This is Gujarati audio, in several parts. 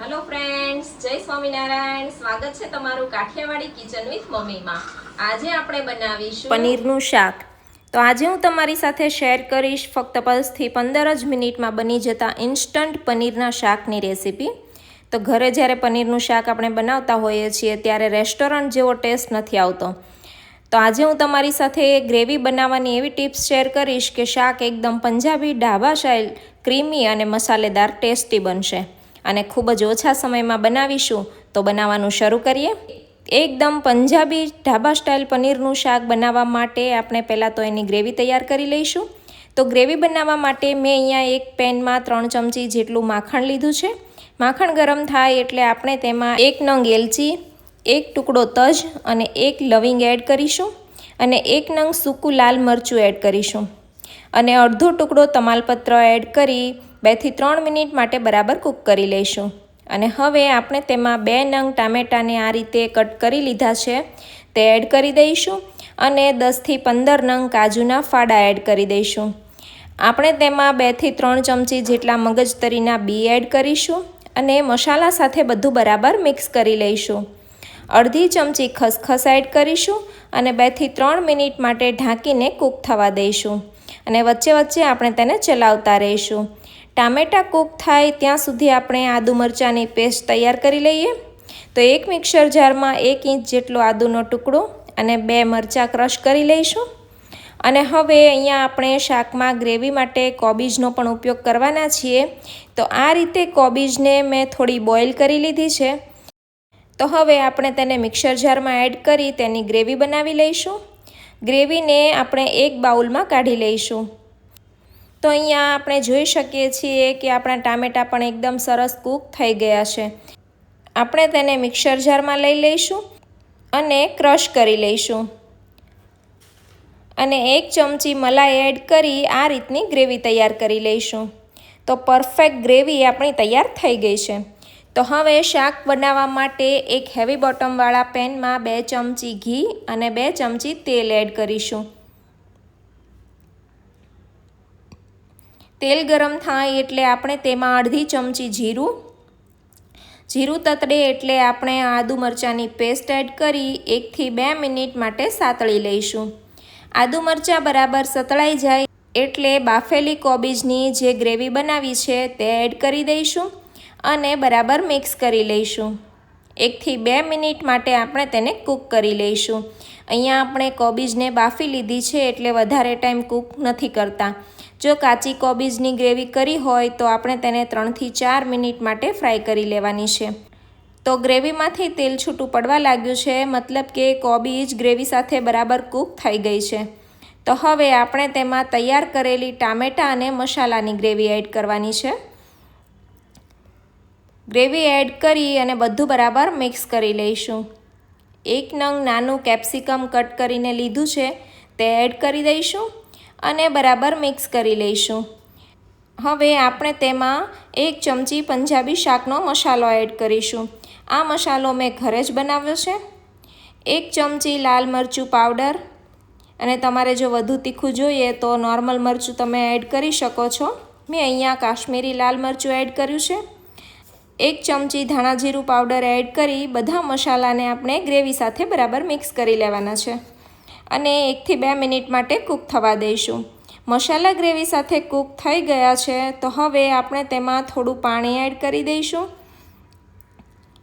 હેલો ફ્રેન્ડ્સ જય સ્વામિનારાયણ. સ્વાગત છે તમારું કાઠિયાવાડી કિચન વિથ મમ્મીમાં આજે આપણે બનાવીશું પનીરનું શાક. તો આજે હું તમારી સાથે શેર કરીશ ફક્ત પલ્સથી પંદર જ મિનિટમાં બની જતા ઇન્સ્ટન્ટ પનીરના શાકની રેસીપી. તો ઘરે જ્યારે પનીરનું શાક આપણે બનાવતા હોઈએ છીએ, ત્યારે રેસ્ટોરન્ટ જેવો ટેસ્ટ નથી આવતો. તો આજે હું તમારી સાથે ગ્રેવી બનાવવાની એવી ટિપ્સ શેર કરીશ કે શાક એકદમ પંજાબી, ઢાબા સ્ટાઇલ ક્રીમી અને મસાલેદાર ટેસ્ટી બનશે. અને ખૂબ જ ઓછા સમયમાં બનાવીશું, તો બનાવવાનું શરૂ કરીએ. એકદમ પંજાબી ઢાબા સ્ટાઇલ પનીરનું શાક બનાવવા માટે આપણે પહેલાં તો એની ગ્રેવી તૈયાર કરી લઈશું. તો ગ્રેવી બનાવવા માટે મેં અહીંયા એક પેનમાં ત્રણ ચમચી જેટલું માખણ લીધું છે. માખણ ગરમ થાય એટલે આપણે તેમાં એક નંગ એલચી, એક ટુકડો તજ અને એક લવિંગ એડ કરીશું અને એક નંગ સૂકું લાલ મરચું એડ કરીશું. અને અડધો ટુકડો તમાલપત્ર એડ કરી બેથી ત્રણ મિનિટ માટે બરાબર કૂક કરી લઈશું. અને હવે આપણે તેમાં બે નંગ ટામેટાને આ રીતે કટ કરી લીધા છે. તે એડ કરી દઈશું અને દસથી પંદર નંગ કાજુના ફાડા એડ કરી દઈશું. આપણે તેમાં બેથી ત્રણ ચમચી જેટલા મગજતરીના બી એડ કરીશું અને મસાલા સાથે બધું બરાબર મિક્સ કરી લઈશું. અડધી ચમચી ખસખસ એડ કરીશું અને બેથી ત્રણ મિનિટ માટે ઢાંકીને કૂક થવા દઈશું. અને વચ્ચે વચ્ચે આપણે તેને ચલાવતા રહીશું. ટામેટાં કૂક થાય ત્યાં સુધી આપણે આદુ મરચાંની પેસ્ટ તૈયાર કરી લઈએ. તો એક મિક્સર જારમાં એક ઇંચ જેટલો આદુનો ટુકડો અને બે મરચાં ક્રશ કરી લઈશું. અને હવે અહીંયા આપણે શાકમાં ગ્રેવી માટે કોબીજનો પણ ઉપયોગ કરવાના છીએ. તો આ રીતે કોબીજને મેં થોડી બોઇલ કરી લીધી છે. તો હવે આપણે તેને મિક્સર જારમાં એડ કરી તેની ગ્રેવી બનાવી લઈશું. ગ્રેવીને આપણે એક બાઉલમાં કાઢી લઈશું. તો અહીંયા આપણે જોઈ શકીએ છીએ કે આપણા ટામેટાં પણ એકદમ સરસ કૂક થઈ ગયા છે. આપણે તેને મિક્સર જારમાં લઈ લઈશું અને ક્રશ કરી લઈશું. અને એક ચમચી મલાઈ એડ કરી આ રીતની ગ્રેવી તૈયાર કરી લઈશું. તો પરફેક્ટ ગ્રેવી આપણી તૈયાર થઈ ગઈ છે. તો હવે શાક બનાવવા માટે એક હેવી બોટમવાળા પેનમાં બે ચમચી ઘી અને બે ચમચી તેલ એડ કરીશું. તેલ ગરમ થાય એટલે આપણે તેમાં અડધી ચમચી જીરું જીરું તતડે એટલે આપણે આદુ મરચાંની પેસ્ટ એડ કરી એકથી બે મિનિટ માટે સાતળી લઈશું. આદુ મરચાં બરાબર સતળાઈ જાય એટલે બાફેલી કોબીજની જે ગ્રેવી બનાવી છે તે એડ કરી દઈશું અને બરાબર મિક્સ કરી લઈશું. એકથી બે મિનિટ માટે આપણે તેને કૂક કરી લઈશું. અહીંયા આપણે કોબીજને બાફી લીધી છે એટલે વધારે ટાઈમ કૂક નથી કરતા. જો કાચી કોબીજની ગ્રેવી કરી હોય તો આપણે તેને ત્રણથી ચાર મિનિટ માટે ફ્રાય કરી લેવાની છે. તો ગ્રેવીમાંથી તેલ છૂટું પડવા લાગ્યું છે, મતલબ કે કોબીજ ગ્રેવી સાથે બરાબર કૂક થઈ ગઈ છે. તો હવે આપણે તેમાં તૈયાર કરેલી ટામેટાં અને મસાલાની ગ્રેવી એડ કરવાની છે. ગ્રેવી એડ કરી અને બધું બરાબર મિક્સ કરી લઈશું. એક નંગ નાનું કેપ્સિકમ કટ કરીને લીધું છે, તે એડ કરી દઈશું અને બરાબર મિક્સ કરી લઈશું. હવે આપણે તેમાં એક ચમચી પંજાબી શાકનો મસાલો એડ કરીશું. આ મસાલો મેં ઘરે જ બનાવ્યો છે. એક ચમચી લાલ મરચું પાવડર. અને તમારે જો વધુ તીખું જોઈએ તો નોર્મલ મરચું તમે એડ કરી શકો છો. મેં અહીંયા કાશ્મીરી લાલ મરચું એડ કર્યું છે. એક ચમચી ધાણા જીરું પાવડર એડ કરી બધા મસાલાને આપણે ગ્રેવી સાથે બરાબર મિક્સ કરી લેવાના છે અને એકથી બે મિનિટ માટે કૂક થવા દઈશું. મસાલા ગ્રેવી સાથે કૂક થઈ ગયા છે તો હવે આપણે તેમાં થોડું પાણી એડ કરી દઈશું.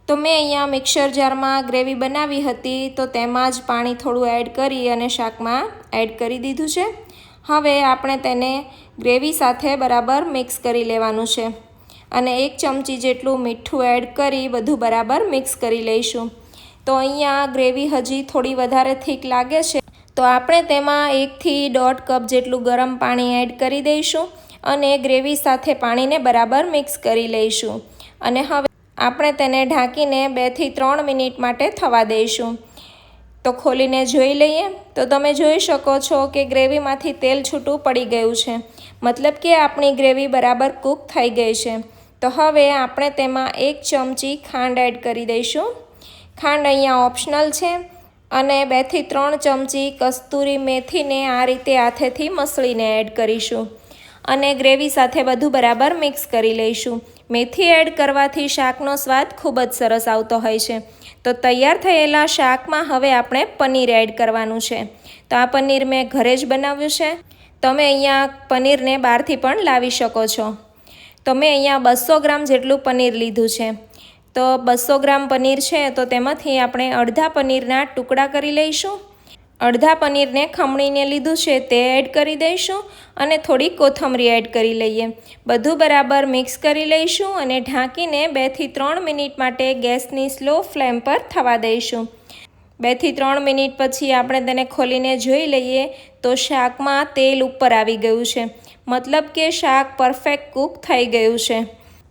તો મેં અહીંયા મિક્સર જારમાં ગ્રેવી બનાવી હતી તો તેમાં જ પાણી થોડું એડ કરી અને શાકમાં એડ કરી દીધું છે. હવે આપણે તેને ગ્રેવી સાથે બરાબર મિક્સ કરી લેવાનું છે. અને એક ચમચી જેટલું મીઠું એડ કરી બધું બરાબર મિક્સ કરી લઈશું. તો અહીંયા ગ્રેવી હજી થોડી વધારે થીક લાગે છે. તો આપણે તેમાં એકથી દોઢ કપ જેટલું ગરમ પાણી એડ કરી દઈશું અને ગ્રેવી સાથે પાણીને બરાબર મિક્સ કરી લઈશું. અને હવે આપણે તેને ઢાંકીને બેથી ત્રણ મિનિટ માટે થવા દઈશું. તો ખોલીને જોઈ લઈએ. તો તમે જોઈ શકો છો કે ગ્રેવીમાંથી તેલ છૂટું પડી ગયું છે. મતલબ કે આપણી ગ્રેવી બરાબર કૂક થઈ ગઈ છે. તો હવે આપણે તેમાં એક ચમચી ખાંડ એડ કરી દઈશું. ખાંડ અહીંયા ઓપ્શનલ છે અને બેથી ત્રણ ચમચી કસ્તુરી મેથીને આ રીતે હાથેથી મસળીને એડ કરીશું. અને ગ્રેવી સાથે બધું બરાબર મિક્સ કરી લઈશું. મેથી એડ કરવાથી શાકનો સ્વાદ ખૂબ જ સરસ આવતો હોય છે. તો તૈયાર થયેલા શાકમાં હવે આપણે પનીર એડ કરવાનું છે. તો આ પનીર મેં ઘરે જ બનાવ્યું છે. તમે અહીંયા પનીરને બહારથી પણ લાવી શકો છો. તો મેં અહીંયા બસો ગ્રામ જેટલું પનીર લીધું છે. તો બસો ગ્રામ પનીર છે તો તેમાંથી આપણે અડધા પનીરના ટુકડા કરી લઈશું. અડધા પનીરને ખમણીને લીધું છે તે એડ કરી દઈશું અને થોડી કોથમરી એડ કરી લઈએ. બધું બરાબર મિક્સ કરી લઈશું અને ઢાંકીને બેથી ત્રણ મિનિટ માટે ગેસની સ્લો ફ્લેમ પર થવા દઈશું. બેથી ત્રણ મિનિટ પછી આપણે તેને ખોલીને જોઈ લઈએ તો શાકમાં તેલ ઉપર આવી ગયું છે. મતલબ કે શાક પરફેક્ટ કૂક થઈ ગયું છે.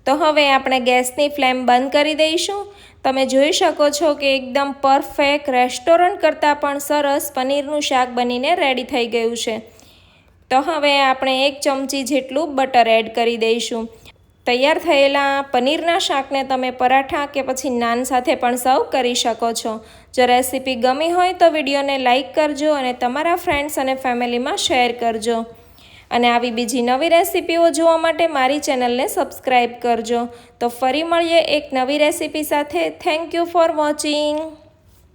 તો હવે આપણે ગેસની ફ્લેમ બંધ કરી દઈશું. તમે જોઈ શકો છો કે એકદમ પરફેક્ટ રેસ્ટોરન્ટ કરતાં પણ સરસ પનીરનું શાક બનીને રેડી થઈ ગયું છે. તો હવે આપણે એક ચમચી જેટલું બટર એડ કરી દઈશું. તૈયાર થયેલા પનીરના શાકને તમે પરાઠા કે પછી નાન સાથે પણ સર્વ કરી શકો છો. જો રેસીપી ગમી હોય તો વિડીયોને લાઇક કરજો અને તમારા ફ્રેન્ડ્સ અને ફેમિલીમાં શેર કરજો. અને આવી બીજી નવી રેસીપીઓ જોવા માટે મારી ચેનલને સબસ્ક્રાઈબ કરજો. તો ફરી મળીએ એક નવી રેસીપી સાથે. Thank you for watching